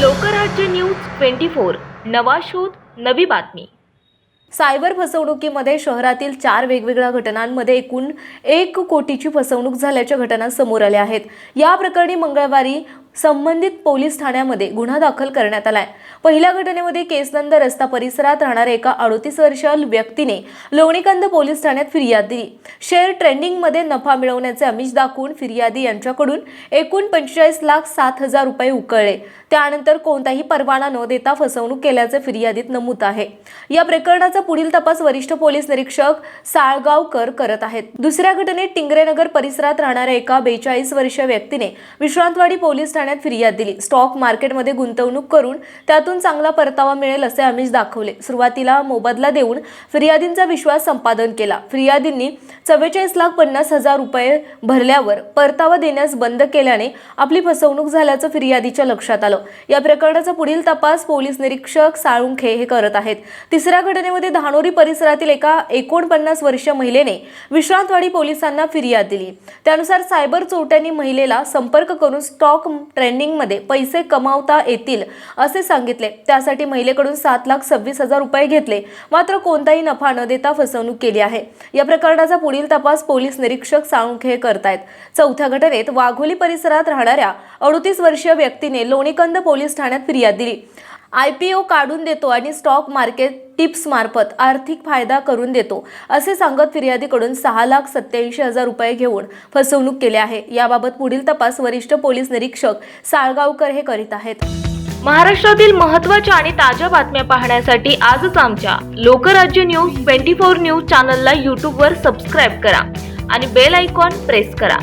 Lokrajya news twenty four नवा शोध नवी बातमी. सायबर फसवणुकीमध्ये शहरातील चार वेगवेगळ्या घटनांमध्ये एकूण एक कोटीची फसवणूक झाल्याच्या घटना समोर आल्या आहेत. या प्रकरणी मंगळवारी संबंधित पोलीस ठाण्यामध्ये गुन्हा दाखल करण्यात आलाय. पहिल्या घटनेमध्ये केसनंद रस्ता परिसरात राहणाऱ्या एका अडोतीस वर्षीय व्यक्तीने लोणीकंद पोलीस ठाण्यात फिर्याद दिली. शेअर ट्रेंडिंगमध्ये नफा मिळवण्याचे आमिष दाखवून फिर्यादी यांच्याकडून एकूण पंचेचाळीस लाख सात हजार रुपये उकळले. त्यानंतर कोणताही परवाना न देता फसवणूक केल्याचे फिर्यादीत नमूद आहे. या प्रकरणाचा पुढील तपास वरिष्ठ पोलीस निरीक्षक साळगावकर करत आहेत. दुसऱ्या घटनेत टिंगरेनगर परिसरात राहणाऱ्या एका बेचाळीस वर्षीय व्यक्तीने विश्रांतवाडी पोलीस ठाण्यात फिर्याद दिली स्टॉक मार्केटमध्ये गुंतवणूक करून त्यातून चांगला परतावा मिळेल असे आमिष दाखवले. सुरुवातीला मोबदला देऊन फिर्यादींचा विश्वास संपादन केला. फिर्यादींनी चव्वेचाळीस लाख पन्नास हजार रुपये भरल्यावर परतावा देण्यास बंद केल्याने आपली फसवणूक झाल्याचं फिर्यादीच्या लक्षात आलं. या प्रकरणाचा पुढील तपास पोलीस निरीक्षक साळुंखे हे करत आहेत. तिसऱ्या घटनेमध्ये धानोरी परिसरातील एका एकोणपन्नास वर्षीय महिलेने विश्रांतवाडी पोलिसांना फिर्याद दिली. त्यानुसार सायबर चोरट्यांनी महिलेला संपर्क करून स्टॉक ट्रेंडिंगमध्ये पैसे कमावता येतील असे सांगितले. त्यासाठी महिलेकडून सात लाख सव्वीस हजार रुपये घेतले. मात्र कोणताही नफा न देता फसवणूक केली आहे. या प्रकरणाचा पुढील तपास पोलीस निरीक्षक साळुंखे करतायत. चौथ्या घटनेत वाघोली परिसरात राहणाऱ्या अडतीस वर्षीय व्यक्तीने लोणीकंद पोलीस ठाण्यात फिर्याद दिली. आय पी ओ काढून देतो आणि स्टॉक मार्केट टिप्समार्फत आर्थिक फायदा करून देतो असे सांगत फिर्यादीकडून सहा लाख सत्याऐंशी हजार रुपये घेऊन फसवणूक केली आहे. याबाबत पुढील तपास वरिष्ठ पोलीस निरीक्षक साळगावकर हे करीत आहेत. महाराष्ट्रातील महत्त्वाच्या आणि ताज्या बातम्या पाहण्यासाठी आजच आमच्या Lokrajya news twenty four news चॅनलला यूट्यूबवर सबस्क्राईब करा आणि बेल आयकॉन प्रेस करा.